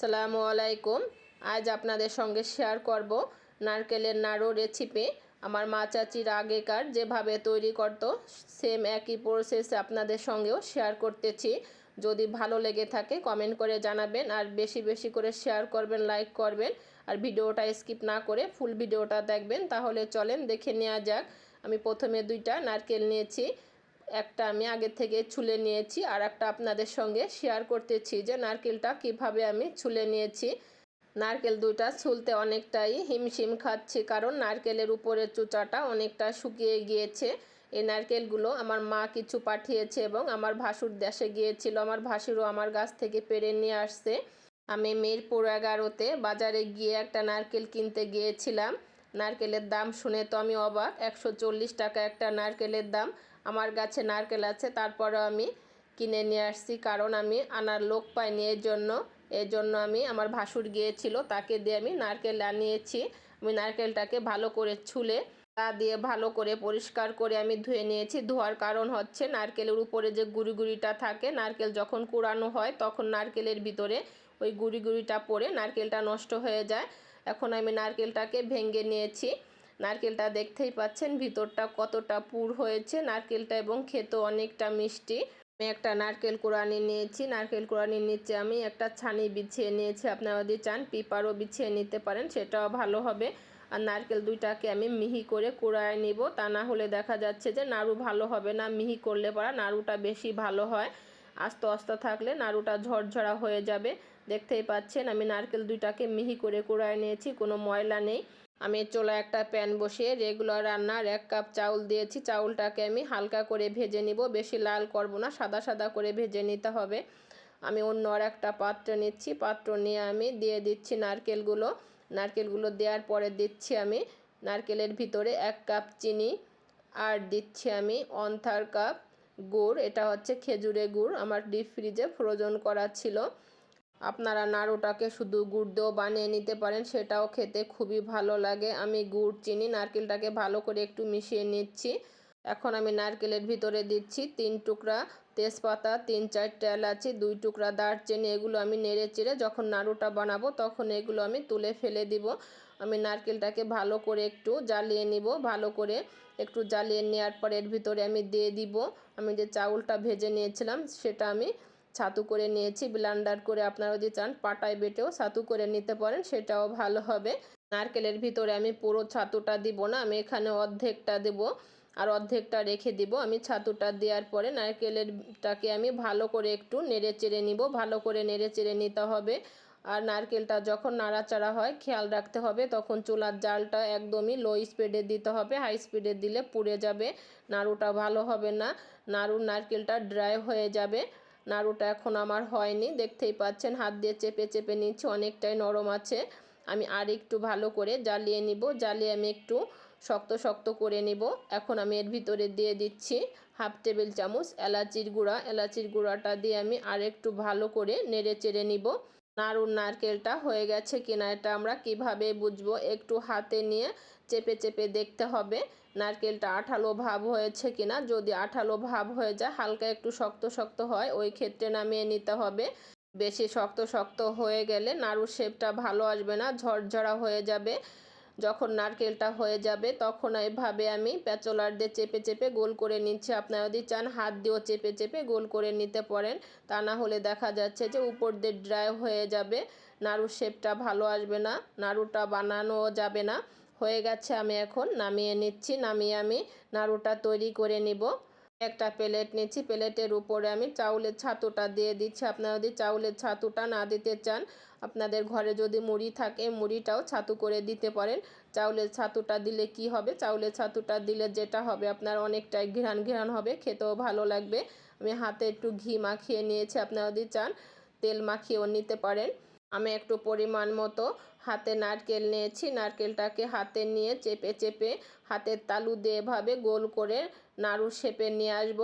সালামু আলাইকুম। আজ আপনাদের সঙ্গে শেয়ার করব নারকেলের নাড়ু রেসিপি আমার মা চাচির আগেকার যেভাবে তৈরি করত সেম একই প্রসেস আপনাদের সঙ্গেও শেয়ার করতেছি। যদি ভালো লেগে থাকে কমেন্ট করে জানাবেন আর বেশি বেশি করে শেয়ার করবেন লাইক করবেন। আর ভিডিওটা স্কিপ না করে ফুল ভিডিওটা দেখবেন। তাহলে চলেন দেখে নেওয়া যাক। আমি প্রথমে দুইটা নারকেল নিয়েছি। একটা আমি আগের থেকে ছুলে নিয়েছি আর একটা আপনাদের সঙ্গে শেয়ার করতেছি যে নারকেলটা কীভাবে আমি ছুলে নিয়েছি। নারকেল দুইটা ছুলতে অনেকটাই হিমশিম খাচ্ছি কারণ নারকেলের উপরের চুচাটা অনেকটা শুকিয়ে গিয়েছে। এই নারকেলগুলো আমার মা কিছু পাঠিয়েছে এবং আমার ভাসুর দেশে গিয়েছিল, আমার ভাসুরও আমার গাছ থেকে পেরে নিয়ে আসছে। আমি মিরপুর এগারোতে বাজারে গিয়ে একটা নারকেল কিনতে গিয়েছিলাম। নারকেলের দাম শুনে তো আমি অবাক। একশো চল্লিশ টাকা একটা নারকেলের দাম। আমার গাছে নারকেল আছে তারপরে আমি কিনে নিয়ে আসছি। কারণ আমি আনার লোক পাইনি এর জন্য এর জন্য আমি আমার ভাসুর গিয়েছিল, তাকে দিয়ে আমি নারকেল আনিয়েছি। আমি নারকেলটাকে ভালো করে ছুলে, তা দিয়ে ভালো করে পরিষ্কার করে আমি ধুয়ে নিয়েছি। ধোয়ার কারণ হচ্ছে নারকেলের উপরে যে গুড়ি গুড়িটা থাকে, নারকেল যখন কুড়ানো হয়, তখন নারকেলের ভিতরে ওই গুড়ি গুড়িটা পড়ে নারকেলটা নষ্ট হয়ে যায়। এখন আমি নারকেলটাকে ভেঙে নিয়েছি। নারকেলটা দেখতেই পাচ্ছেন ভিতরটা কতটা পুর হয়েছে। নারকেলটা এবং খেতেও অনেকটা মিষ্টি। আমি একটা নারকেল কোরআনি নিয়েছি। নারকেল কোরআনির নিচে আমি একটা ছানি বিছিয়ে নিয়েছি। আপনারা যদি চান পিপারও বিছিয়ে নিতে পারেন, সেটাও ভালো হবে। আর নারকেল দুইটাকে আমি মিহি করে কুড়ায় নিব। তা না হলে দেখা যাচ্ছে যে নাড়ু ভালো হবে না। মিহি করলে পরা নাড়ুটা বেশি ভালো হয়। আস্তে আস্তে থাকলে নাড়ুটা ঝরঝরা হয়ে যাবে। দেখতেই পাচ্ছেন, আমি নারকেল দুইটাকে মিহি করে কুড়ায় নিয়েছি, কোনো ময়লা নেই। আমি চোলা একটা প্যান বসিয়ে রেগুলার রান্নার এক কাপ চাউল দিয়েছি। চাউলটাকে আমি হালকা করে ভেজে নিব, বেশি লাল করব না, সাদা সাদা করে ভেজে নিতে হবে। আমি অন্য আর একটা পাত্র নিচ্ছি, পাত্র নিয়ে আমি দিয়ে দিচ্ছি নারকেলগুলো। নারকেলগুলো দেওয়ার পরে দিচ্ছি আমি নারকেলের ভিতরে এক কাপ চিনি, আর দিচ্ছি আমি অন্থার কাপ গুড়, এটা হচ্ছে খেজুরে গুড়, আমার ডিপ ফ্রিজে ফ্রোজন করা ছিল। আপনারা নাড়ুটাকে শুধু গুড় দিয়েও বানিয়ে নিতে পারেন, সেটাও খেতে খুবই ভালো লাগে। আমি গুড়, চিনি, নারকেলটাকে ভালো করে একটু মিশিয়ে নিচ্ছি। এখন আমি নারকেলের ভিতরে দিচ্ছি তিন টুকরা তেজপাতা তিন চারটে এলাচি দুই টুকরা দারচিনি, এগুলো আমি নেড়ে চেড়ে যখন নাড়ুটা বানাবো তখন এগুলো আমি তুলে ফেলে দিব। আমি নারকেলটাকে ভালো করে একটু জ্বালিয়ে নিব। ভালো করে একটু জ্বালিয়ে নেওয়ার পর এর ভিতরে আমি দিয়ে দিব। আমি যে চাউলটা ভেজে নিয়েছিলাম সেটা আমি ছাতু করে নিয়েছি। ব্লান্ডার করে আপনারা যদি চান পাটায় বেটেও ছাতু করে নিতে পারেন, সেটাও ভালো হবে। নারকেলের ভিতরে আমি পুরো ছাতুটা দিব না, আমি এখানে অর্ধেকটা দেব আর অর্ধেকটা রেখে দিব। আমি ছাতুটা দেওয়ার পরে নারকেলেরটাকে আমি ভালো করে একটু নেড়ে চেড়ে নিব, ভালো করে নেড়ে চেড়ে নিতে হবে। আর নারকেলটা যখন নাড়াচাড়া হয়, খেয়াল রাখতে হবে, তখন চুলার জালটা একদমই লো স্পিডে দিতে হবে। হাই স্পিডে দিলে পুড়ে যাবে, নাড়ুটা ভালো হবে না, নাড়ুর নারকেলটা ড্রাই হয়ে যাবে। নাড়ুটা এখন আমার হয়নি, দেখতেই পাচ্ছেন হাত দিয়ে চেপে চেপে নিচ্ছি, অনেকটাই নরম আছে। আমি আর একটু ভালো করে জ্বালিয়ে নিব। জ্বালিয়ে আমি একটু শক্ত শক্ত করে নিব। এখন আমি এর ভিতরে দিয়ে দিচ্ছি হাফ টেবিল চামচ এলাচির গুঁড়া। এলাচির গুঁড়াটা দিয়ে আমি আর একটু ভালো করে নেড়ে চেড়ে নিব। নাড়ুর নারকেলটা হয়ে গেছে কিনা এটা আমরা কীভাবে বুঝব? একটু হাতে নিয়ে চেপে চেপে দেখতে হবে নারকেলটা আঠালো ভাব হয়েছে কিনা। যদি আঠালো ভাব হয়ে যায়, হালকা একটু শক্ত শক্ত হয়, ওই ক্ষেত্রে নামিয়ে নিতে হবে। বেশি শক্ত শক্ত হয়ে গেলে নাড়ুর শেপটা ভালো আসবে না, ঝরঝরা হয়ে যাবে। যখন নারকেলটা হয়ে যাবে, তখন এভাবে আমি প্যাচলার দিয়ে চেপে চেপে গোল করে নিচ্ছি। আপনারা যদি চান, হাত দিয়েও চেপে চেপে গোল করে নিতে পারেন। তা না হলে দেখা যাচ্ছে যে উপর দিয়ে ড্রাই হয়ে যাবে, নাড়ুর শেপটা ভালো আসবে না, নাড়ুটা বানানো যাবে না। হয়ে গেছে, আমি এখন নামিয়ে নিচ্ছি, নামিয়ে আমি নাড়ুটা তৈরি করে নিব। একটা প্লেট নিচ্ছি, প্লেটের উপরে আমি চাউলের ছাতুটা দিয়ে দিচ্ছি। আপনারা যদি চাউলের ছাতুটা না দিতে চান, আপনাদের ঘরে যদি মুড়ি থাকে, মুড়িটাও ছাতু করে দিতে পারেন। চাউলের ছাতুটা দিলে কি হবে? চাউলের ছাতুটা দিলে যেটা হবে? আপনার অনেকটাই ঘিরান ঘিরান হবে, খেতেও ভালো লাগবে। আমি হাতে একটু ঘি মাখিয়ে নিয়েছি, আপনারা যদি চান, তেল মাখিয়েও নিতে পারেন। আমি একটু পরিমাণ মতো হাতে নারকেল নিয়েছি। নারকেলটাকে হাতে নিয়ে চেপে চেপে হাতের তালু দিয়ে এভাবে গোল করে নাড়ু শেপে নিয়ে আসব।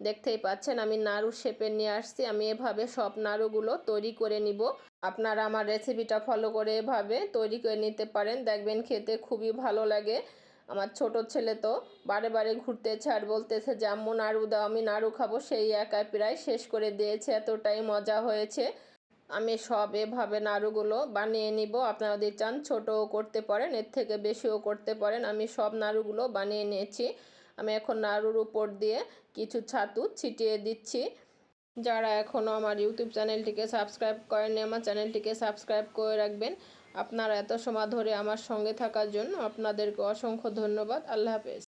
দেখতেই পাচ্ছেন, আমি নাড়ু শেপে নিয়ে আসছি। আমি এভাবে সব নাড়ুগুলো তৈরি করে নিব। আপনারা আমার রেসিপিটা ফলো করে এভাবে তৈরি করে নিতে পারেন। দেখবেন খেতে খুবই ভালো লাগে। আমার ছোট ছেলে তো বারে বারে ঘুরতে আর বলতেছে যে, আম্মু, নাড়ু দাও, আমি নাড়ু খাব। সেই একাই প্রায় শেষ করে দিয়েছে। এতটাই মজা হয়েছে। আমি সব এভাবে নাড়ুগুলো বানিয়ে নিব। আপনারা যদি চান ছোটও করতে পারেন, এর থেকে বেশিও করতে পারেন। আমি সব নাড়ুগুলো বানিয়ে নিয়েছি। আমি এখন নাড়ুর উপর দিয়ে কিছু ছাতু ছিটিয়ে দিচ্ছি। যারা এখনও আমার ইউটিউব চ্যানেলটিকে সাবস্ক্রাইব করেননি, আমার চ্যানেলটিকে সাবস্ক্রাইব করে রাখবেন। আপনারা এত সময় ধরে আমার সঙ্গে থাকার জন্য আপনাদেরকে অসংখ্য ধন্যবাদ। আল্লাহ হাফেজ।